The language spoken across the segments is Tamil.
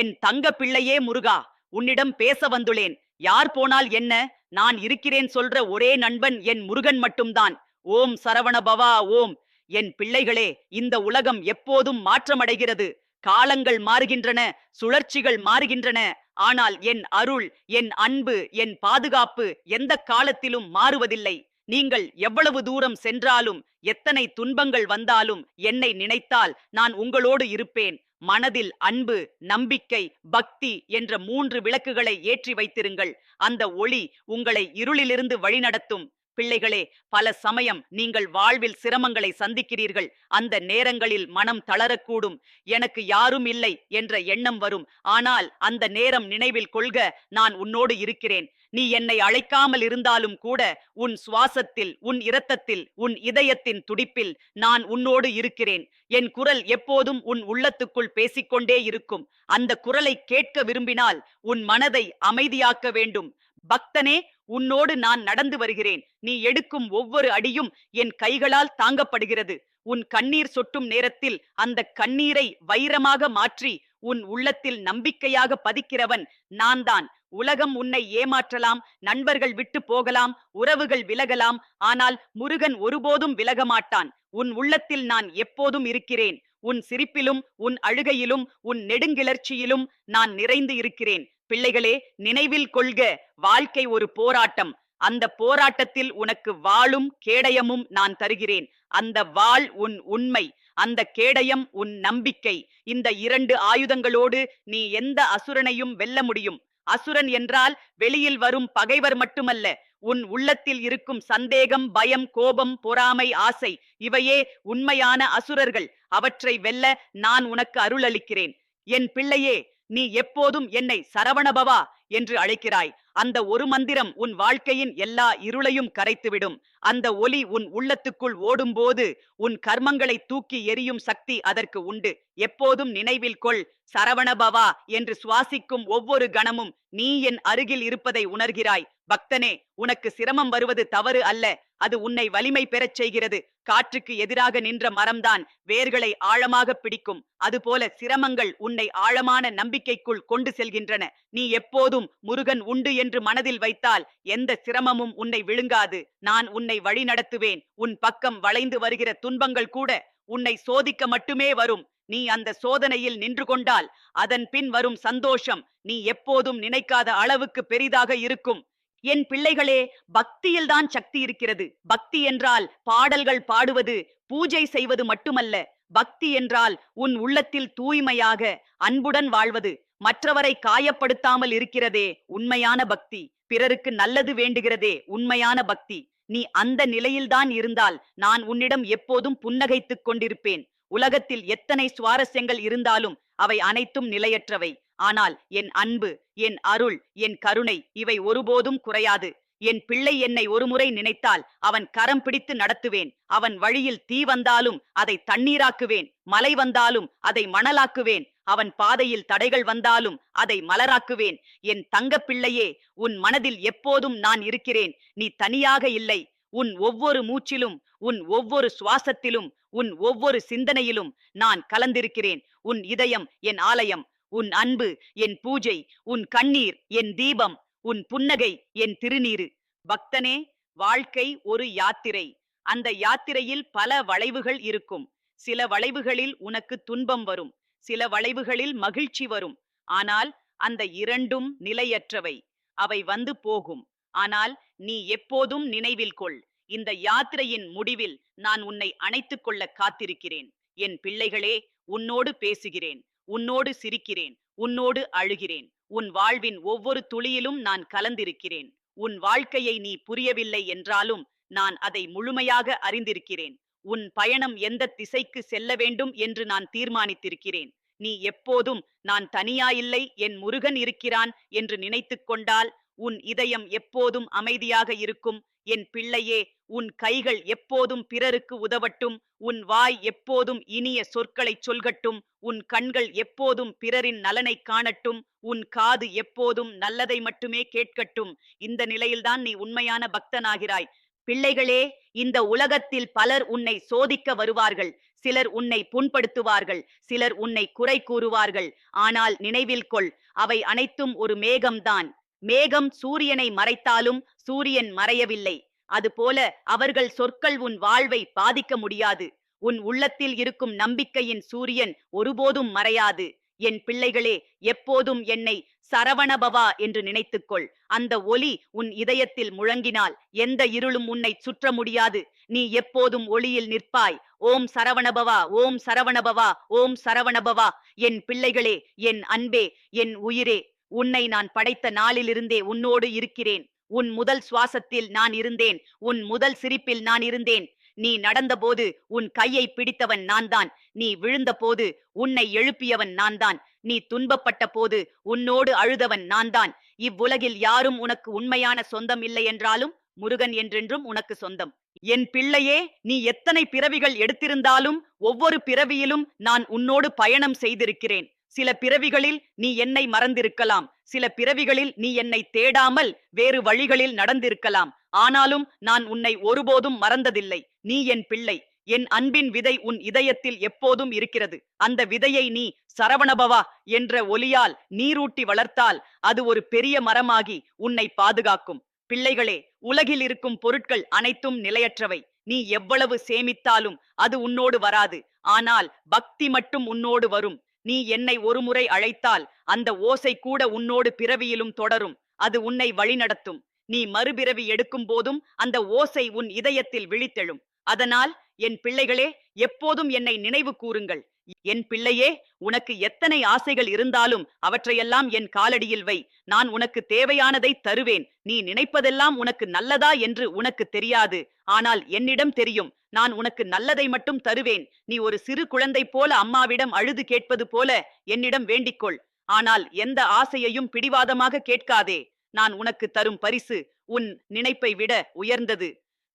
என் தங்க பிள்ளையே முருகா உன்னிடம் பேச வந்துளேன். யார் போனால் என்ன? நான் இருக்கிறேன் சொல்ற ஒரே நண்பன் என் முருகன் மட்டும்தான். ஓம் சரவணபவா ஓம். என் பிள்ளைகளே இந்த உலகம் எப்போதும் மாற்றமடைகிறது. காலங்கள் மாறுகின்றன சுழற்சிகள் மாறுகின்றன. ஆனால் என் அருள் என் அன்பு என் பாதுகாப்பு எந்த காலத்திலும் மாறுவதில்லை. நீங்கள் எவ்வளவு தூரம் சென்றாலும் எத்தனை துன்பங்கள் வந்தாலும் என்னை நினைத்தால் நான் உங்களோடு இருப்பேன். மனதில் அன்பு நம்பிக்கை பக்தி என்ற மூன்று விளக்குகளை ஏற்றி வைத்திருங்கள். அந்த ஒளி உங்களை இருளிலிருந்து வழிநடத்தும். பிள்ளைகளே பல சமயம் நீங்கள் வாழ்வில் சிரமங்களை சந்திக்கிறீர்கள். அந்த நேரங்களில் மனம் தளரக்கூடும். எனக்கு யாரும் இல்லை என்ற எண்ணம் வரும். ஆனால் அந்த நேரம் நினைவில் கொள்க நான் உன்னோடு இருக்கிறேன். நீ என்னை அழைக்காமல் இருந்தாலும் கூட உன் சுவாசத்தில் உன் இரத்தத்தில் உன் இதயத்தின் துடிப்பில் நான் உன்னோடு இருக்கிறேன். என் குரல் எப்போதும் உன் உள்ளத்துக்குள் பேசிக்கொண்டே இருக்கும். அந்த குரலை கேட்க விரும்பினால் உன் மனதை அமைதியாக்க வேண்டும். பக்தனே உன்னோடு நான் நடந்து வருகிறேன். நீ எடுக்கும் ஒவ்வொரு அடியும் என் கைகளால் தாங்கப்படுகிறது. உன் கண்ணீர் சொட்டும் நேரத்தில் அந்த கண்ணீரை வைரமாக மாற்றி உன் உள்ளத்தில் நம்பிக்கையாக பதிக்கிறவன் நான் தான் உலகம் உன்னை ஏமாற்றலாம் நண்பர்கள் விட்டு போகலாம் உறவுகள் விலகலாம் ஆனால் முருகன் ஒருபோதும் விலக மாட்டான் உன் உள்ளத்தில் நான் எப்போதும் இருக்கிறேன். உன் சிரிப்பிலும் உன் அழுகையிலும் உன் நெடுங்கிளர்ச்சியிலும் நான் நிறைந்து இருக்கிறேன். பிள்ளைகளே நினைவில் கொள்க வாழ்க்கை ஒரு போராட்டம். அந்த போராட்டத்தில் உனக்கு வாளும் கேடயமும் நான் தருகிறேன். அந்த வாள் உன் உண்மை அந்த கேடயம் உன் நம்பிக்கை. இந்த இரண்டு ஆயுதங்களோடு நீ எந்த அசுரனையும் வெல்ல முடியும். அசுரன் என்றால் வெளியில் வரும் பகைவர் மட்டுமல்ல உன் உள்ளத்தில் இருக்கும் சந்தேகம் பயம் கோபம் பொறாமை ஆசை இவையே உண்மையான அசுரர்கள். அவற்றை வெல்ல நான் உனக்கு அருள் அளிக்கிறேன் என் பிள்ளையே நீ எப்போதும் என்னை சரவணபவா என்று அழைக்கிறாய். அந்த ஒரு மந்திரம் உன் வாழ்க்கையின் எல்லா இருளையும் கரைத்துவிடும். அந்த ஒலி உன் உள்ளத்துக்குள் ஓடும்போது உன் கர்மங்களை தூக்கி எரியும் சக்தி அதற்கு உண்டு. எப்போதும் நினைவில் கொள் சரவணபவா என்று சுவாசிக்கும் ஒவ்வொரு கணமும் நீ என் அருகில் இருப்பதை உணர்கிறாய். பக்தனே உனக்கு சிரமம் வருவது தவறு அல்ல. அது உன்னை வலிமை பெறச் செய்கிறது. காற்றுக்கு எதிராக நின்ற மரம்தான் வேர்களை ஆழமாக பிடிக்கும். அதுபோல சிரமங்கள் உன்னை ஆழமான நம்பிக்கைக்குள் கொண்டு செல்கின்றன. நீ எப்போதும் முருகன் உண்டு என்று மனதில் வைத்தால் எந்த சிரமமும் உன்னை விழுங்காது. நான் உன்னை வழி நடத்துவேன் உன் பக்கம் வளைந்து வருகிற துன்பங்கள் கூட உன்னை சோதிக்க மட்டுமே வரும். நீ அந்த சோதனையில் நின்று கொண்டால் அதன் பின் வரும் சந்தோஷம் நீ எப்போதும் நினைக்காத அளவுக்கு பெரிதாக இருக்கும். என் பிள்ளைகளே பக்தியில்தான் சக்தி இருக்கிறது. பக்தி என்றால் பாடல்கள் பாடுவது பூஜை செய்வது மட்டுமல்ல. பக்தி என்றால் உன் உள்ளத்தில் தூய்மையாக அன்புடன் வாழ்வது. மற்றவரை காயப்படுத்தாமல் இருக்கிறதே உண்மையான பக்தி. பிறருக்கு நல்லது வேண்டுகிறதே உண்மையான பக்தி. நீ அந்த நிலையில்தான் இருந்தால் நான் உன்னிடம் எப்போதும் புன்னகைத்துக் கொண்டிருப்பேன். உலகத்தில் எத்தனை சுவாரஸ்யங்கள் இருந்தாலும் அவை அனைத்தும் நிலையற்றவை. ஆனால் என் அன்பு என் அருள் என் கருணை இவை ஒருபோதும் குறையாது. என் பிள்ளை என்னை ஒருமுறை நினைத்தால் அவன் கரம் பிடித்து நடத்துவேன். அவன் வழியில் தீ வந்தாலும் அதை தண்ணீராக்குவேன். மலை வந்தாலும் அதை மணலாக்குவேன். அவன் பாதையில் தடைகள் வந்தாலும் அதை மலராக்குவேன். என் தங்க பிள்ளையே உன் மனதில் எப்போதும் நான் இருக்கிறேன். நீ தனியாக இல்லை. உன் ஒவ்வொரு மூச்சிலும் உன் ஒவ்வொரு சுவாசத்திலும் உன் ஒவ்வொரு சிந்தனையிலும் நான் கலந்திருக்கிறேன். உன் இதயம் என் ஆலயம் உன் அன்பு என் பூஜை உன் கண்ணீர் என் தீபம் உன் புன்னகை என் திருநீரு. பக்தனே வாழ்க்கை ஒரு யாத்திரை. அந்த யாத்திரையில் பல வளைவுகள் இருக்கும். சில வளைவுகளில் உனக்கு துன்பம் வரும். சில வளைவுகளில் மகிழ்ச்சி வரும். ஆனால் அந்த இரண்டும் நிலையற்றவை. அவை வந்து போகும். ஆனால் நீ எப்போதும் நினைவில் கொள். இந்த யாத்திரையின் முடிவில் நான் உன்னை அணைத்துக் கொள்ள காத்திருக்கிறேன். என் பிள்ளைகளே உன்னோடு பேசுகிறேன் உன்னோடு சிரிக்கிறேன் உன்னோடு அழுகிறேன். உன் வாழ்வின் ஒவ்வொரு துளியிலும் நான் கலந்திருக்கிறேன். உன் வாழ்க்கையை நீ புரியவில்லை என்றாலும் நான் அதை முழுமையாக அறிந்திருக்கிறேன். உன் பயணம் எந்த திசைக்கு செல்ல வேண்டும் என்று நான் தீர்மானித்திருக்கிறேன். நீ எப்போதும் நான் தனியாயில்லை என் முருகன் இருக்கிறான் என்று நினைத்துக் கொண்டால் உன் இதயம் எப்போதும் அமைதியாக இருக்கும். என் பிள்ளையே உன் கைகள் எப்போதும் பிறருக்கு உதவட்டும். உன் வாய் எப்போதும் இனிய சொற்களைச் சொல்கட்டும். உன் கண்கள் எப்போதும் பிறரின் நலனை காணட்டும். உன் காது எப்போதும் நல்லதை மட்டுமே கேட்கட்டும். இந்த நிலையில்தான் நீ உண்மையான பக்தனாகிறாய். பிள்ளைகளே இந்த உலகத்தில் பலர் உன்னை சோதிக்க வருவார்கள். சிலர் உன்னை புண்படுத்துவார்கள். சிலர் உன்னை குறை கூறுவார்கள். ஆனால் நினைவில் கொள் அவை அனைத்தும் ஒரு மேகம்தான். மேகம் சூரியனை மறைத்தாலும் சூரியன் மறையவில்லை. அதுபோல அவர்கள் சொற்கள் உன் வாழ்வை பாதிக்க முடியாது. உன் உள்ளத்தில் இருக்கும் நம்பிக்கையின் சூரியன் ஒருபோதும் மறையாது. என் பிள்ளைகளே எப்போதும் என்னை சரவணபவா என்று நினைத்துக்கொள். அந்த ஒலி உன் இதயத்தில் முழங்கினால் எந்த இருளும் உன்னை சுற்ற முடியாது. நீ எப்போதும் ஒளியில் நிற்பாய். ஓம் சரவணபவா ஓம் சரவணபவா ஓம் சரவணபவா. என் பிள்ளைகளே என் அன்பே என் உயிரே. உன்னை நான் படைத்த நாளிலிருந்தே உன்னோடு இருக்கிறேன். உன் முதல் சுவாசத்தில் நான் இருந்தேன். உன் முதல் சிரிப்பில் நான் இருந்தேன். நீ நடந்தபோது உன் கையை பிடித்தவன் நான்தான். நீ விழுந்தபோது உன்னை எழுப்பியவன் நான்தான். நீ துன்பப்பட்ட போது உன்னோடு அழுதவன் நான்தான். இவ்வுலகில் யாரும் உனக்கு உண்மையான சொந்தம் இல்லை என்றாலும் முருகன் என்றென்றும் உனக்கு சொந்தம். என் பிள்ளையே நீ எத்தனை பிறவிகள் எடுத்திருந்தாலும் ஒவ்வொரு பிறவியிலும் நான் உன்னோடு பயணம் செய்திருக்கிறேன். சில பிறவிகளில் நீ என்னை மறந்திருக்கலாம். சில பிறவிகளில் நீ என்னை தேடாமல் வேறு வழிகளில் நடந்திருக்கலாம். ஆனாலும் நான் உன்னை ஒருபோதும் மறந்ததில்லை. நீ என் பிள்ளை. என் அன்பின் விதை உன் இதயத்தில் எப்போதும் இருக்கிறது. அந்த விதையை நீ சரவணபவா என்ற ஒலியால் நீரூட்டி வளர்த்தால் அது ஒரு பெரிய மரமாகி உன்னை பாதுகாக்கும். பிள்ளைகளே உலகில் இருக்கும் பொருட்கள் அனைத்தும் நிலையற்றவை. நீ எவ்வளவு சேமித்தாலும் அது உன்னோடு வராது. ஆனால் பக்தி மட்டும் உன்னோடு வரும். நீ என்னை ஒருமுறை அழைத்தால் அந்த ஓசை கூட உன்னோடு பிறவியிலும் தொடரும். அது உன்னை வழிநடத்தும். நீ மறுபிறவி எடுக்கும் போதும் அந்த ஓசை உன் இதயத்தில் விழித்தெழும். அதனால் என் பிள்ளைகளே எப்போதும் என்னை நினைவு கூறுங்கள். என் பிள்ளையே உனக்கு எத்தனை ஆசைகள் இருந்தாலும் அவற்றையெல்லாம் என் காலடியில் வை. நான் உனக்கு தேவையானதை தருவேன். நீ நினைப்பதெல்லாம் உனக்கு நல்லதா என்று உனக்கு தெரியாது. ஆனால் என்னிடம் தெரியும். நான் உனக்கு நல்லதை மட்டும் தருவேன். நீ ஒரு சிறு குழந்தை போல அம்மாவிடம் அழுது கேட்பது போல என்னிடம் வேண்டிக்கொள். ஆனால் எந்த ஆசையையும் பிடிவாதமாக கேட்காதே. நான் உனக்கு தரும் பரிசு உன் நினைப்பை விட உயர்ந்தது.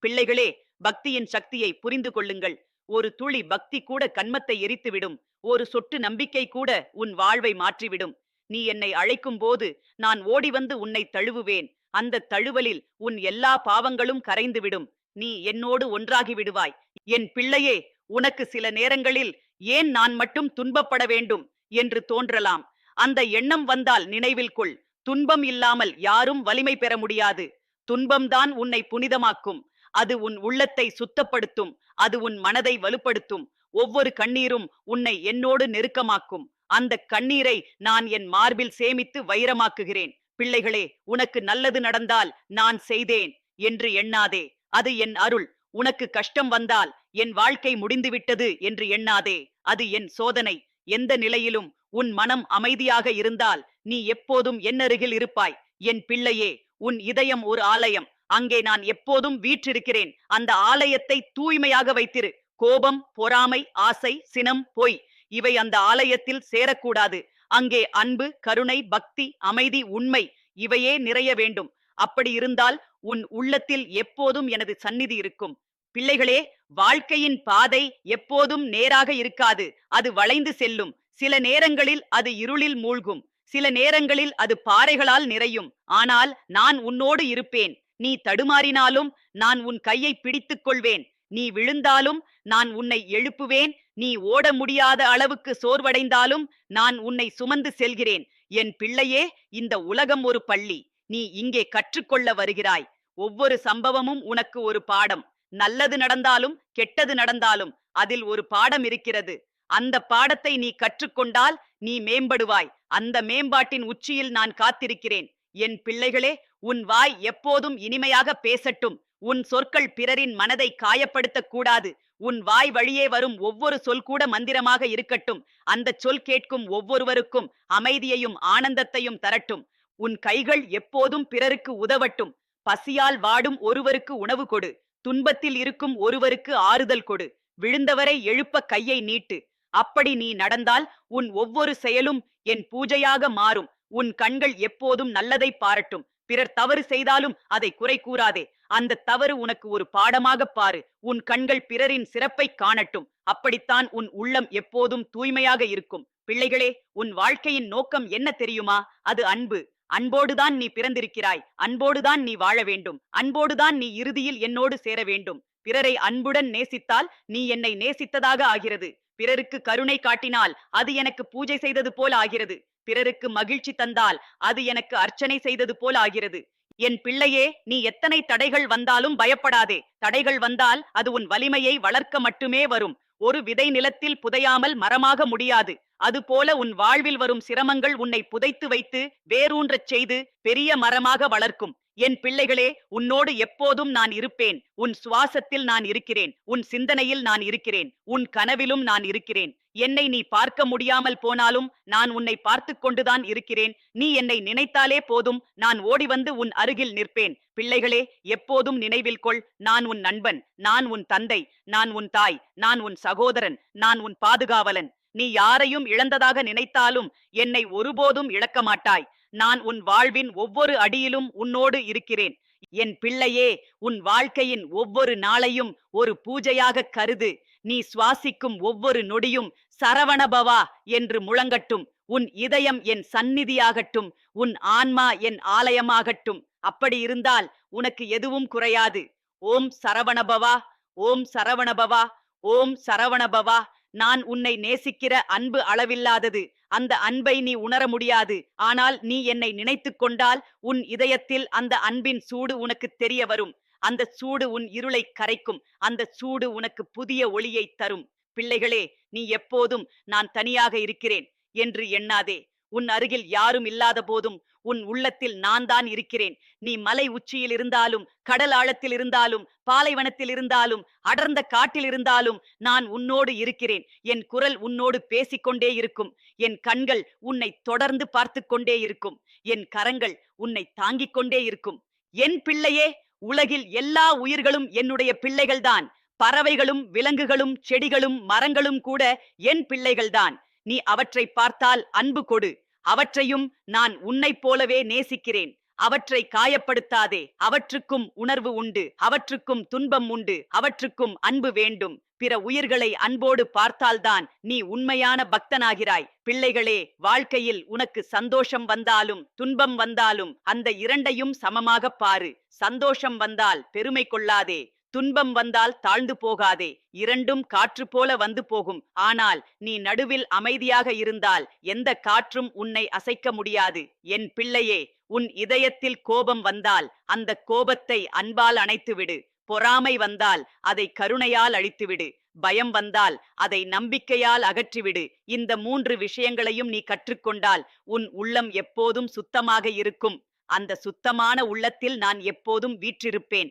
பிள்ளைகளே பக்தியின் சக்தியை புரிந்து கொள்ளுங்கள். ஒரு துளி பக்தி கூட கண்மத்தை எரித்துவிடும். ஒரு சொட்டு நம்பிக்கை கூட உன் வாழ்வை மாற்றிவிடும். நீ என்னை அழைக்கும் போது நான் ஓடி வந்து உன்னை தழுவுவேன். அந்த தழுவலில் உன் எல்லா பாவங்களும் கரைந்துவிடும். நீ என்னோடு ஒன்றாகி விடுவாய் என் பிள்ளையே உனக்கு சில நேரங்களில் ஏன் நான் மட்டும் துன்பப்பட வேண்டும்? என்று தோன்றலாம். அந்த எண்ணம் வந்தால் நினைவில் கொள். துன்பம் இல்லாமல் யாரும் வலிமை பெற முடியாது. துன்பம்தான் உன்னை புனிதமாக்கும். அது உன் உள்ளத்தை சுத்தப்படுத்தும். அது உன் மனதை வலுப்படுத்தும். ஒவ்வொரு கண்ணீரும் உன்னை என்னோடு நெருக்கமாக்கும். அந்த கண்ணீரை நான் என் மார்பில் சேமித்து வைரமாக்குகிறேன். பிள்ளைகளே உனக்கு நல்லது நடந்தால் நான் செய்தேன் என்று எண்ணாதே. அது என் அருள். உனக்கு கஷ்டம் வந்தால் என் வாழ்க்கை முடிந்துவிட்டது என்று எண்ணாதே. அது என் சோதனை. எந்த நிலையிலும் உன் மனம் அமைதியாக இருந்தால் நீ எப்போதும் என்னருகில் இருப்பாய். என் பிள்ளையே உன் இதயம் ஒரு ஆலயம். அங்கே நான் எப்போதும் வீற்றிருக்கிறேன். அந்த ஆலயத்தை தூய்மையாக வைத்திரு. கோபம் பொறாமை ஆசை சினம் பொய். இவை அந்த ஆலயத்தில் சேரக்கூடாது. அங்கே அன்பு கருணை பக்தி அமைதி உண்மை இவையே நிறைய வேண்டும். அப்படி இருந்தால் உன் உள்ளத்தில் எப்போதும் எனது சந்நிதி இருக்கும். பிள்ளைகளே வாழ்க்கையின் பாதை எப்போதும் நேராக இருக்காது. அது வளைந்து செல்லும். சில நேரங்களில் அது இருளில் மூழ்கும். சில நேரங்களில் அது பாறைகளால் நிறையும். ஆனால் நான் உன்னோடு இருப்பேன். நீ தடுமாறினாலும் நான் உன் கையை பிடித்துக் கொள்வேன். நீ விழுந்தாலும் நான் உன்னை எழுப்புவேன். நீ ஓட முடியாத அளவுக்கு சோர்வடைந்தாலும் நான் உன்னை சுமந்து செல்கிறேன். என் பிள்ளையே இந்த உலகம் ஒரு பள்ளி. நீ இங்கே கற்றுக்கொள்ள வருகிறாய். ஒவ்வொரு சம்பவமும் உனக்கு ஒரு பாடம். நல்லது நடந்தாலும் கெட்டது நடந்தாலும் அதில் ஒரு பாடம் இருக்கிறது. அந்த பாடத்தை நீ கற்றுக்கொண்டால் நீ மேம்படுவாய். அந்த மேம்பாட்டின் உச்சியில் நான் காத்திருக்கிறேன். என் பிள்ளைகளே உன் வாய் எப்போதும் இனிமையாக பேசட்டும். உன் சொற்கள் பிறரின் மனதை காயப்படுத்தக் கூடாது. உன் வாய் வழியே வரும் ஒவ்வொரு சொல் கூட மந்திரமாக இருக்கட்டும். அந்த சொல் கேட்கும் ஒவ்வொருவருக்கும் அமைதியையும் ஆனந்தத்தையும் தரட்டும். உன் கைகள் எப்போதும் பிறருக்கு உதவட்டும். பசியால் வாடும் ஒருவருக்கு உணவு கொடு. துன்பத்தில் இருக்கும் ஒருவருக்கு ஆறுதல் கொடு. விழுந்தவரை எழுப்ப கையை நீட்டு. அப்படி நீ நடந்தால் உன் ஒவ்வொரு செயலும் என் பூஜையாக மாறும். உன் கண்கள் எப்போதும் நல்லதை பாரட்டும். பிறர் தவறு செய்தாலும் அதை குறை கூறாதே. அந்த தவறு உனக்கு ஒரு பாடமாக பாரு. உன் கண்கள் பிறரின் சிறப்பை காணட்டும். அப்படித்தான் உன் உள்ளம் எப்போதும் தூய்மையாக இருக்கும். பிள்ளைகளே உன் வாழ்க்கையின் நோக்கம் என்ன தெரியுமா? அது அன்பு. அன்போடுதான் நீ பிறந்திருக்கிறாய். அன்போடுதான் நீ வாழ வேண்டும். அன்போடுதான் நீ இறுதியில் என்னோடு சேர வேண்டும். பிறரை அன்புடன் நேசித்தால் நீ என்னை நேசித்ததாக ஆகிறது. பிறருக்கு கருணை காட்டினால் அது எனக்கு பூஜை செய்தது போல் ஆகிறது. பிறருக்கு மகிழ்ச்சி தந்தால் அது எனக்கு அர்ச்சனை செய்தது போல் ஆகிறது. என் பிள்ளையே நீ எத்தனை தடைகள் வந்தாலும் பயப்படாதே. தடைகள் வந்தால் அது உன் வலிமையை வளர்க்க மட்டுமே வரும். ஒரு விதை நிலத்தில் புதையாமல் மரமாக முடியாது. அதுபோல உன் வாழ்வில் வரும் சிரமங்கள் உன்னை புதைத்து வைத்து வேரூன்றச் செய்து பெரிய மரமாக வளர்க்கும். என் பிள்ளைகளே உன்னோடு எப்போதும் நான் இருப்பேன். உன் சுவாசத்தில் நான் இருக்கிறேன். உன் சிந்தனையில் நான் இருக்கிறேன். உன் கனவிலும் நான் இருக்கிறேன். என்னை நீ பார்க்க முடியாமல் போனாலும் நான் உன்னை பார்த்து கொண்டுதான் இருக்கிறேன். நீ என்னை நினைத்தாலே போதும். நான் ஓடி வந்து உன் அருகில் நிற்பேன். பிள்ளைகளே எப்போதும் நினைவில் கொள். நான் உன் நண்பன். நான் உன் தந்தை. நான் உன் தாய். நான் உன் சகோதரன். நான் உன் பாதுகாவலன். நீ யாரையும் இழந்ததாக நினைத்தாலும் என்னை ஒருபோதும் இழக்க மாட்டாய் நான் உன் வாழ்வின் ஒவ்வொரு அடியிலும் உன்னோடு இருக்கிறேன். என் பிள்ளையே உன் வாழ்க்கையின் ஒவ்வொரு நாளையும் ஒரு பூஜையாக கருது. நீ சுவாசிக்கும் ஒவ்வொரு நொடியும் சரவணபவா என்று முழங்கட்டும். உன் இதயம் என் சந்நிதியாகட்டும். உன் ஆன்மா என் ஆலயமாகட்டும். அப்படி இருந்தால் உனக்கு எதுவும் குறையாது. ஓம் சரவணபவா ஓம் சரவணபவா ஓம் சரவணபவா. நான் உன்னை நேசிக்கிற அன்பு அளவில்லாதது. அந்த அன்பை நீ உணர முடியாது. ஆனால் நீ என்னை நினைத்துக் கொண்டால் உன் இதயத்தில் அந்த அன்பின் சூடு உனக்கு தெரிய வரும். அந்த சூடு உன் இருளை கரைக்கும். அந்த சூடு உனக்கு புதிய ஒளியை தரும். பிள்ளைகளே நீ எப்போதும் நான் தனியாக இருக்கிறேன் என்று எண்ணாதே. உன் அருகில் யாரும் இல்லாத போதும் உன் உள்ளத்தில் நான் தான் இருக்கிறேன். நீ மலை உச்சியில் இருந்தாலும் கடல் ஆழத்தில் இருந்தாலும் பாலைவனத்தில் இருந்தாலும் அடர்ந்த காட்டில் இருந்தாலும் நான் உன்னோடு இருக்கிறேன். என் குரல் உன்னோடு பேசிக்கொண்டே இருக்கும். என் கண்கள் உன்னை தொடர்ந்து பார்த்து கொண்டே இருக்கும். என் கரங்கள் உன்னை தாங்கிக் கொண்டே இருக்கும். என் பிள்ளையே உலகில் எல்லா உயிர்களும் என்னுடைய பிள்ளைகள்தான். பறவைகளும் விலங்குகளும் செடிகளும் மரங்களும் கூட என் பிள்ளைகள்தான். நீ அவற்றை பார்த்தால் அன்பு கொடு. அவற்றையும் நான் உன்னைப் போலவே நேசிக்கிறேன். அவற்றை காயப்படுத்தாதே. அவற்றுக்கும் உணர்வு உண்டு. அவற்றுக்கும் துன்பம் உண்டு. அவற்றுக்கும் அன்பு வேண்டும். பிற உயிர்களை அன்போடு பார்த்தால்தான் நீ உண்மையான பக்தனாகிறாய். பிள்ளைகளே வாழ்க்கையில் உனக்கு சந்தோஷம் வந்தாலும் துன்பம் வந்தாலும் அந்த இரண்டையும் சமமாக பாரு. சந்தோஷம் வந்தால் பெருமை கொள்ளாதே. துன்பம் வந்தால் தாழ்ந்து போகாதே. இரண்டும் காற்று போல வந்து போகும். ஆனால் நீ நடுவில் அமைதியாக இருந்தால் எந்த காற்றும் உன்னை அசைக்க முடியாது. என் பிள்ளையே உன் இதயத்தில் கோபம் வந்தால் அந்த கோபத்தை அன்பால் அணைத்துவிடு. பொறாமை வந்தால் அதை கருணையால் அழித்துவிடு. பயம் வந்தால் அதை நம்பிக்கையால் அகற்றிவிடு. இந்த மூன்று விஷயங்களையும் நீ கற்றுக்கொண்டால் உன் உள்ளம் எப்போதும் சுத்தமாக இருக்கும். அந்த சுத்தமான உள்ளத்தில் நான் எப்போதும் வீற்றிருப்பேன்.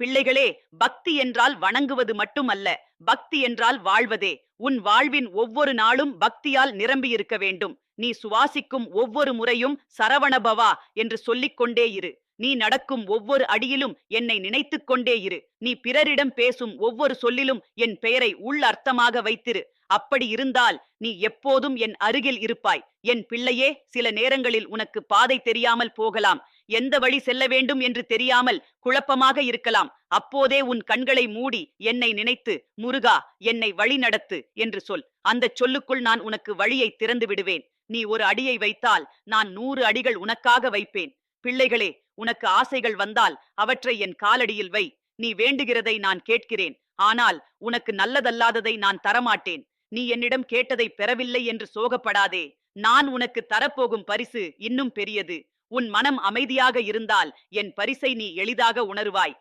பிள்ளைகளே பக்தி என்றால் வணங்குவது மட்டுமல்ல பக்தி என்றால் வாழ்வதே. உன் வாழ்வின் ஒவ்வொரு நாளும் பக்தியால் நிரம்பியிருக்க வேண்டும். நீ சுவாசிக்கும் ஒவ்வொரு முறையும் சரவணபவா என்று சொல்லிக்கொண்டே இரு. நீ நடக்கும் ஒவ்வொரு அடியிலும் என்னை நினைத்து கொண்டே இரு. நீ பிறரிடம் பேசும் ஒவ்வொரு சொல்லிலும் என் பெயரை உள் அர்த்தமாக வைத்திரு. அப்படி இருந்தால் நீ எப்போதும் என் அருகில் இருப்பாய். என் பிள்ளையே சில நேரங்களில் உனக்கு பாதை தெரியாமல் போகலாம். எந்த வழி செல்ல வேண்டும் என்று தெரியாமல் குழப்பமாக இருக்கலாம். அப்போதே உன் கண்களை மூடி என்னை நினைத்து முருகா என்னை வழி நடத்து என்று சொல். அந்தச் சொல்லுக்குள் நான் உனக்கு வழியை திறந்து விடுவேன். நீ ஒரு அடியை வைத்தால் நான் நூறு அடிகள் உனக்காக வைப்பேன். பிள்ளைகளே உனக்கு ஆசைகள் வந்தால் அவற்றை என் காலடியில் வை. நீ வேண்டுகிறதை நான் கேட்கிறேன். ஆனால் உனக்கு நல்லதல்லாததை நான் தரமாட்டேன். நீ என்னிடம் கேட்டதை பெறவில்லை என்று சோகப்படாதே. நான் உனக்கு தரப்போகும் பரிசு இன்னும் பெரியது. உன் மனம் அமைதியாக இருந்தால் என் பரிசை நீ எளிதாக உணருவாய்.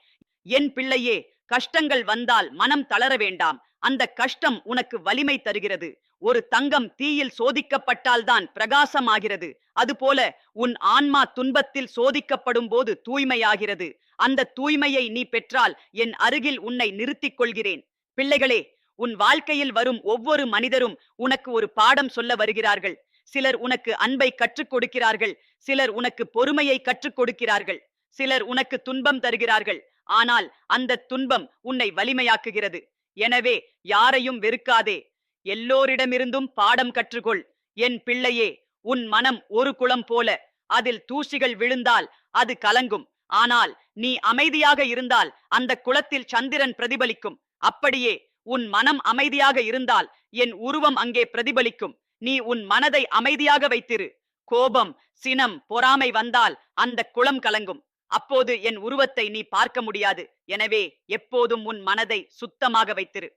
என் பிள்ளையே கஷ்டங்கள் வந்தால் மனம் தளர வேண்டாம். அந்த கஷ்டம் உனக்கு வலிமை தருகிறது. ஒரு தங்கம் தீயில் சோதிக்கப்பட்டால்தான் பிரகாசமாகிறது. அதுபோல உன் ஆன்மா துன்பத்தில் சோதிக்கப்படும் போது தூய்மையாகிறது. அந்த தூய்மையை நீ பெற்றால் என் அருகில் உன்னை நிறுத்திக் கொள்கிறேன். பிள்ளைகளே உன் வாழ்க்கையில் வரும் ஒவ்வொரு மனிதரும் உனக்கு ஒரு பாடம் சொல்ல வருகிறார்கள். சிலர் உனக்கு அன்பை கற்றுக் கொடுக்கிறார்கள் சிலர் உனக்கு பொறுமையை கற்றுக் கொடுக்கிறார்கள் சிலர் உனக்கு துன்பம் தருகிறார்கள் ஆனால் அந்த துன்பம் உன்னை வலிமையாக்குகிறது. எனவே யாரையும் வெறுக்காதே. எல்லோரிடமிருந்தும் பாடம் கற்றுக்கொள். என் பிள்ளையே உன் மனம் ஒரு குளம் போல. அதில் தூசிகள் விழுந்தால் அது கலங்கும். ஆனால் நீ அமைதியாக இருந்தால் அந்த குளத்தில் சந்திரன் பிரதிபலிக்கும். அப்படியே உன் மனம் அமைதியாக இருந்தால் என் உருவம் அங்கே பிரதிபலிக்கும். நீ உன் மனதை அமைதியாக வைத்திரு. கோபம் சினம் பொறாமை வந்தால் அந்த குளம் கலங்கும். அப்போது என் உருவத்தை நீ பார்க்க முடியாது. எனவே எப்போதும் உன் மனதை சுத்தமாக வைத்திரு.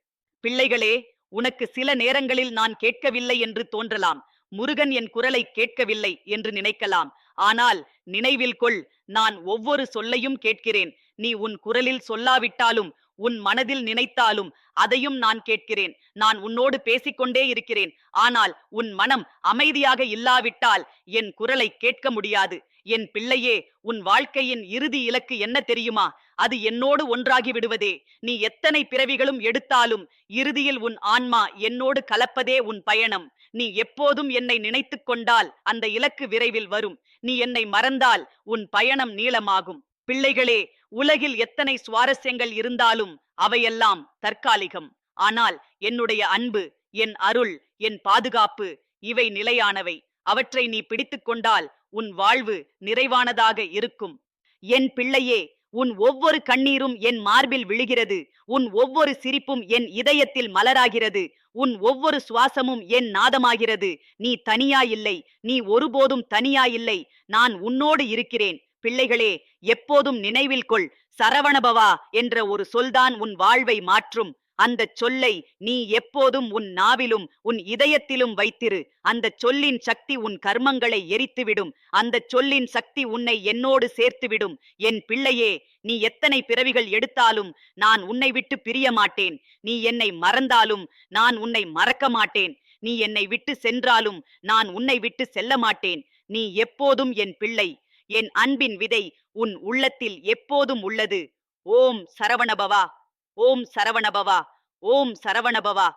பிள்ளைகளே உனக்கு சில நேரங்களில் நான் கேட்கவில்லை என்று தோன்றலாம். முருகன் என் குரலை கேட்கவில்லை என்று நினைக்கலாம். ஆனால் நினைவில் கொள் நான் ஒவ்வொரு சொல்லையும் கேட்கிறேன். நீ உன் குரலில் சொல்லாவிட்டாலும் உன் மனதில் நினைத்தாலும் அதையும் நான் கேட்கிறேன். நான் உன்னோடு பேசிக்கொண்டே இருக்கிறேன். ஆனால் உன் மனம் அமைதியாக இல்லாவிட்டால் என் குரலை கேட்க முடியாது. என் பிள்ளையே உன் வாழ்க்கையின் இறுதி இலக்கு என்ன தெரியுமா? அது என்னோடு ஒன்றாகி விடுவதே. நீ எத்தனை பிறவிகளும் எடுத்தாலும் இறுதியில் உன் ஆன்மா என்னோடு கலப்பதே உன் பயணம். நீ எப்போதும் என்னை நினைத்துக் கொண்டால் அந்த இலக்கு விரைவில் வரும். நீ என்னை மறந்தால் உன் பயணம் நீளமாகும். பிள்ளைகளே உலகில் எத்தனை சுவாரஸ்யங்கள் இருந்தாலும் அவையெல்லாம் தற்காலிகம். ஆனால் என்னுடைய அன்பு என் அருள் என் பாதுகாப்பு இவை நிலையானவை. அவற்றை நீ பிடித்துக் கொண்டால் உன் வாழ்வு நிறைவானதாக இருக்கும். என் பிள்ளையே உன் ஒவ்வொரு கண்ணீரும் என் மார்பில் விழுகிறது. உன் ஒவ்வொரு சிரிப்பும் என் இதயத்தில் மலராகிறது. உன் ஒவ்வொரு சுவாசமும் என் நாதமாகிறது. நீ தனியா இல்லை நீ ஒருபோதும் தனியா இல்லை நான் உன்னோடு இருக்கிறேன். பிள்ளைகளே எப்போதும் நினைவில் கொள் சரவணபவா என்ற ஒரு சொல்தான் உன் வாழ்வை மாற்றும். அந்த சொல்லை நீ எப்போதும் உன் நாவிலும் உன் இதயத்திலும் வைத்திரு. அந்த சொல்லின் சக்தி உன் கர்மங்களை எரித்துவிடும். அந்த சொல்லின் சக்தி உன்னை என்னோடு சேர்த்துவிடும். என் பிள்ளையே நீ எத்தனை பிறவிகள் எடுத்தாலும் நான் உன்னை விட்டு பிரிய மாட்டேன் நீ என்னை மறந்தாலும் நான் உன்னை மறக்க மாட்டேன் நீ என்னை விட்டு சென்றாலும் நான் உன்னை விட்டு செல்ல மாட்டேன் நீ எப்போதும் என் பிள்ளை. என் அன்பின் விதை உன் உள்ளத்தில் எப்போதும் உள்ளது. ஓம் சரவணபவா ஓம் சரவணபவா ஓம் சரவணபவா.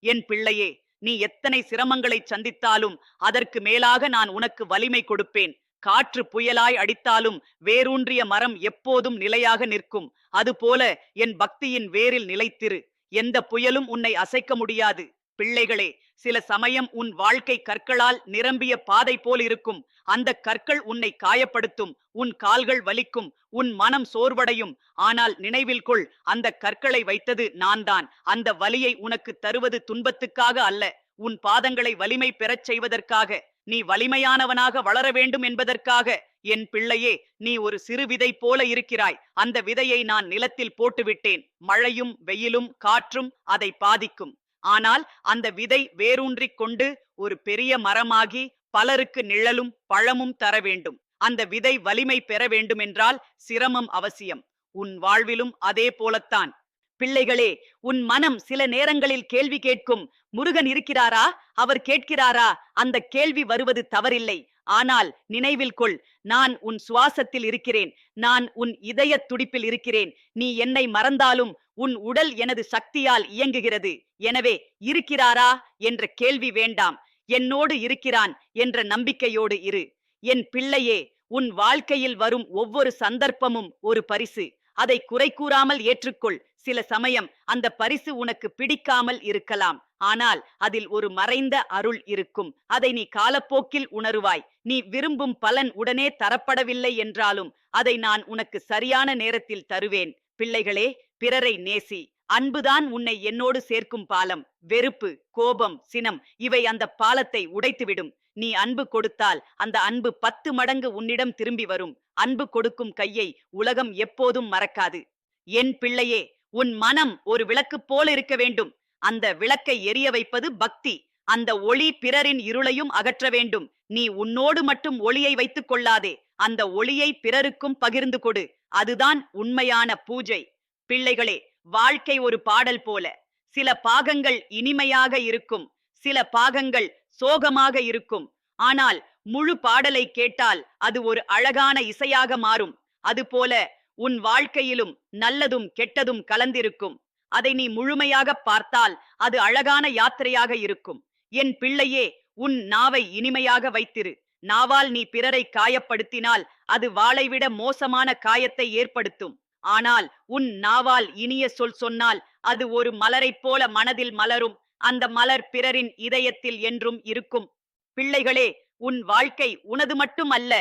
என் பிள்ளையே நீ எத்தனை சிரமங்களை சந்தித்தாலும் அதற்கு மேலாக நான் உனக்கு வலிமை கொடுப்பேன். காற்று புயலாய் அடித்தாலும் வேரூன்றிய மரம் எப்போதும் நிலையாக நிற்கும். அதுபோல என் பக்தியின் வேரில் நிலைத்திரு. எந்த புயலும் உன்னை அசைக்க முடியாது. பிள்ளைகளே சில சமயம் உன் வாழ்க்கை கற்களால் நிரம்பிய பாதை போல் இருக்கும். அந்த கற்கள் உன்னை காயப்படுத்தும் உன் கால்கள் வலிக்கும் உன் மனம் சோர்வடையும். ஆனால் நினைவில் கொள் அந்த கற்களை வைத்தது நான் தான் அந்த வலியை உனக்கு தருவது துன்பத்துக்காக அல்ல உன் பாதங்களை வலிமை பெறச் செய்வதற்காக. நீ வலிமையானவனாக வளர வேண்டும் என்பதற்காக. என் பிள்ளையே நீ ஒரு சிறு விதை போல இருக்கிறாய். அந்த விதையை நான் நிலத்தில் போட்டுவிட்டேன். மழையும் வெயிலும் காற்றும் அதை பாதிக்கும். ஆனால் அந்த விதை வேரூன்றிக் கொண்டு ஒரு பெரிய மரமாகி பலருக்கு நிழலும் பழமும் தர வேண்டும். அந்த விதை வலிமை பெற வேண்டுமென்றால் சிரமம் அவசியம். உன் வாழ்விலும் அதே போலத்தான். பிள்ளைகளே உன் மனம் சில நேரங்களில் கேள்வி கேட்கும் முருகன் இருக்கிறாரா? அவர் கேட்கிறாரா? அந்த கேள்வி வருவது தவறில்லை. ஆனால் நினைவில் கொள் நான் உன் சுவாசத்தில் இருக்கிறேன். நான் உன் இதய துடிப்பில் இருக்கிறேன். நீ என்னை மறந்தாலும் உன் உடல் எனது சக்தியால் இயங்குகிறது. எனவே இருக்கிறாரா? என்ற கேள்வி வேண்டாம். என்னோடு இருக்கிறான் என்ற நம்பிக்கையோடு இரு. என் பிள்ளையே உன் வாழ்க்கையில் வரும் ஒவ்வொரு சந்தர்ப்பமும் ஒரு பரிசு. அதை குறை கூறாமல் ஏற்றுக்கொள். சில சமயம் அந்த பரிசு உனக்கு பிடிக்காமல் இருக்கலாம். ஆனால் அதில் ஒரு மறைந்த அருள் இருக்கும். அதை நீ காலப்போக்கில் உணருவாய். நீ விரும்பும் பலன் உடனே தரப்படவில்லை என்றாலும் அதை நான் உனக்கு சரியான நேரத்தில் தருவேன். பிள்ளைகளே பிறரை நேசி. அன்புதான் உன்னை என்னோடு சேர்க்கும் பாலம். வெறுப்பு கோபம் சினம் இவை அந்த பாலத்தை உடைத்துவிடும். நீ அன்பு கொடுத்தால் அந்த அன்பு பத்து மடங்கு உன்னிடம் திரும்பி வரும். அன்பு கொடுக்கும் கையை உலகம் எப்போதும் மறக்காது. என் பிள்ளையே உன் மனம் ஒரு விளக்கு போல இருக்க வேண்டும். அந்த விளக்கை எரிய வைப்பது பக்தி. அந்த ஒளி பிறரின் இருளையும் அகற்ற வேண்டும். நீ உன்னோடு மட்டும் ஒளியை வைத்துக் கொள்ளாதே. அந்த ஒளியை பிறருக்கும் பகிர்ந்து கொடு. அதுதான் உண்மையான பூஜை. பிள்ளைகளே வாழ்க்கை ஒரு பாடல் போல. சில பாகங்கள் இனிமையாக இருக்கும். சில பாகங்கள் சோகமாக இருக்கும். ஆனால் முழு பாடலை கேட்டால் அது ஒரு அழகான இசையாக மாறும். அதுபோல உன் வாழ்க்கையிலும் நல்லதும் கெட்டதும் கலந்திருக்கும். அதை நீ முழுமையாக பார்த்தால் அது அழகான யாத்திரையாக இருக்கும். என் பிள்ளையே உன் நாவை இனிமையாக வைத்திரு. நாவால் நீ பிறரை காயப்படுத்தினால் அது வாளைவிட மோசமான காயத்தை ஏற்படுத்தும். ஆனால் உன் நாவால் இனிய சொல் சொன்னால் அது ஒரு மலரைப் போல மனதில் மலரும். அந்த மலர் பிறரின் இதயத்தில் என்றும் இருக்கும். பிள்ளைகளே உன் வாழ்க்கை உனது மட்டும் அல்ல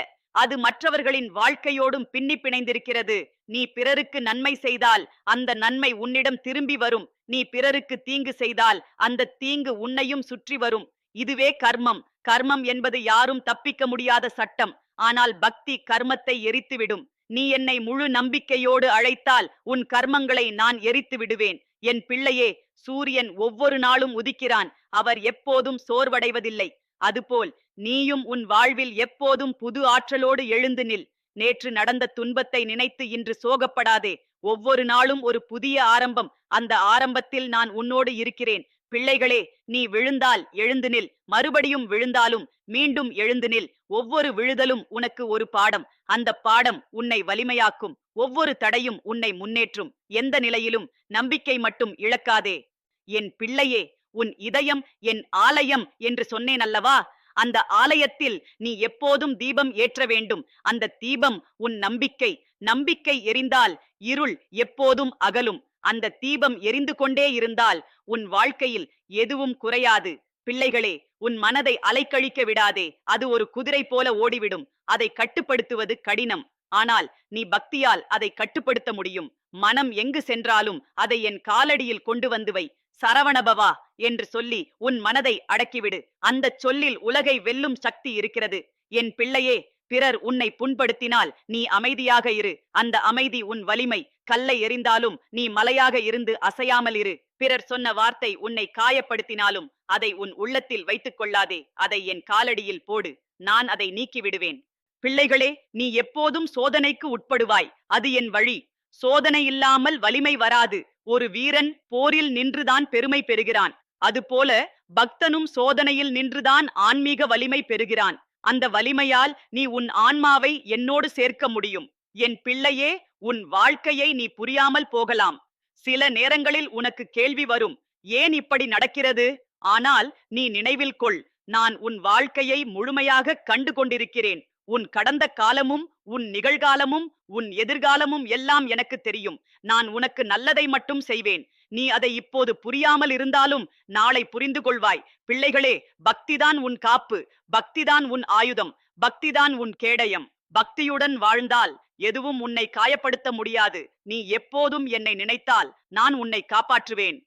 அது மற்றவர்களின் வாழ்க்கையோடும் பின்னி பிணைந்திருக்கிறது. நீ பிறருக்கு நன்மை செய்தால் அந்த நன்மை உன்னிடம் திரும்பி வரும். நீ பிறருக்கு தீங்கு செய்தால் அந்த தீங்கு உன்னையும் சுற்றி வரும். இதுவே கர்மம். கர்மம் என்பது யாரும் தப்பிக்க முடியாத சட்டம். ஆனால் பக்தி கர்மத்தை எரித்துவிடும். நீ என்னை முழு நம்பிக்கையோடு அழைத்தால் உன் கர்மங்களை நான் எரித்து விடுவேன். என் பிள்ளையே சூரியன் ஒவ்வொரு நாளும் உதிக்கிறான். அவர் எப்போதும் சோர்வடைவதில்லை. அதுபோல் நீயும் உன் வாழ்வில் எப்போதும் புது ஆற்றலோடு எழுந்து நில். நேற்று நடந்த துன்பத்தை நினைத்து இன்று சோகப்படாதே. ஒவ்வொரு நாளும் ஒரு புதிய ஆரம்பம். அந்த ஆரம்பத்தில் நான் உன்னோடு இருக்கிறேன். பிள்ளைகளே நீ விழுந்தால் எழுந்து நில். மறுபடியும் விழுந்தாலும் மீண்டும் எழுந்து நில். ஒவ்வொரு விழுதலும் உனக்கு ஒரு பாடம். அந்த பாடம் உன்னை வலிமையாக்கும். ஒவ்வொரு தடையும் உன்னை முன்னேற்றும். எந்த நிலையிலும் நம்பிக்கை மட்டும் இழக்காதே. என் பிள்ளையே உன் இதயம் என் ஆலயம் என்று சொன்னேன் அல்லவா? அந்த ஆலயத்தில் நீ எப்போதும் தீபம் ஏற்ற வேண்டும். அந்த தீபம் உன் நம்பிக்கை. நம்பிக்கை எரிந்தால் இருள் எப்போதும் அகலும். அந்த தீபம் எரிந்து கொண்டே இருந்தால் உன் வாழ்க்கையில் எதுவும் குறையாது. பிள்ளைகளே உன் மனதை அலைக்கழிக்க விடாதே. அது ஒரு குதிரை போல ஓடிவிடும். அதை கட்டுப்படுத்துவது கடினம். ஆனால் நீ பக்தியால் அதை கட்டுப்படுத்த முடியும். மனம் எங்கு சென்றாலும் அதை என் காலடியில் கொண்டு வந்து வை. சரவணபவா என்று சொல்லி உன் மனதை அடக்கிவிடு. அந்த சொல்லில் உலகை வெல்லும் சக்தி இருக்கிறது. என் பிள்ளையே பிறர் உன்னை புண்படுத்தினால் நீ அமைதியாக இரு. அந்த அமைதி உன் வலிமை. கல்லை எறிந்தாலும் நீ மலையாக இருந்து அசையாமல் இரு. பிறர் சொன்ன வார்த்தை உன்னை காயப்படுத்தினாலும் அதை உன் உள்ளத்தில் வைத்துக் கொள்ளாதே. அதை என் காலடியில் போடு. நான் அதை நீக்கி விடுவேன் பிள்ளைகளே நீ எப்போதும் சோதனைக்கு உட்படுவாய். அது என் வழி. சோதனை இல்லாமல் வலிமை வராது. ஒரு வீரன் போரில் நின்றுதான் பெருமை பெறுகிறான். அதுபோல பக்தனும் சோதனையில் நின்றுதான் ஆன்மீக வலிமை பெறுகிறான். அந்த வலிமையால் நீ உன் ஆன்மாவை என்னோடு சேர்க்க முடியும். என் பிள்ளையே உன் வாழ்க்கையை நீ புரியாமல் போகலாம். சில நேரங்களில் உனக்கு கேள்வி வரும் ஏன் இப்படி நடக்கிறது? ஆனால் நீ நினைவில் கொள் நான் உன் வாழ்க்கையை முழுமையாக கண்டு கொண்டிருக்கிறேன் உன் கடந்த காலமும் உன் நிகழ்காலமும் உன் எதிர்காலமும் எல்லாம் எனக்கு தெரியும். நான் உனக்கு நல்லதை மட்டும் செய்வேன். நீ அதை இப்போது புரியாமல் இருந்தாலும் நாளை புரிந்து கொள்வாய். பிள்ளைகளே பக்திதான் உன் காப்பு. பக்திதான் உன் ஆயுதம். பக்திதான் உன் கேடயம். பக்தியுடன் வாழ்ந்தால் எதுவும் உன்னை காயப்படுத்த முடியாது. நீ எப்போதும் என்னை நினைத்தால் நான் உன்னை காப்பாற்றுவேன்.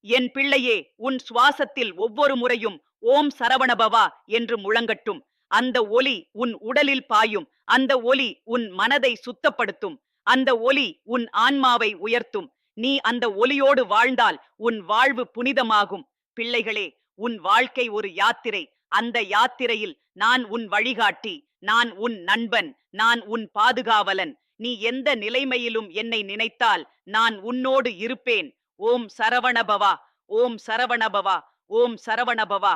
என் பிள்ளையே உன் சுவாசத்தில் ஒவ்வொரு முறையும் ஓம் சரவணபவா என்று முழங்கட்டும். அந்த ஒலி உன் உடலில் பாயும் அந்த ஒலி உன் மனதை சுத்தப்படுத்தும் அந்த ஒலி உன் ஆன்மாவை உயர்த்தும். நீ அந்த ஒலியோடு வாழ்ந்தால் உன் வாழ்வு புனிதமாகும். பிள்ளைகளே உன் வாழ்க்கை ஒரு யாத்திரை. அந்த யாத்திரையில் நான் உன் வழிகாட்டி நான் உன் நண்பன் நான் உன் பாதுகாவலன். நீ எந்த நிலைமையிலும் என்னை நினைத்தால் நான் உன்னோடு இருப்பேன். ஓம் சரவணபவா ஓம் சரவணபவா ஓம் சரவணபவா.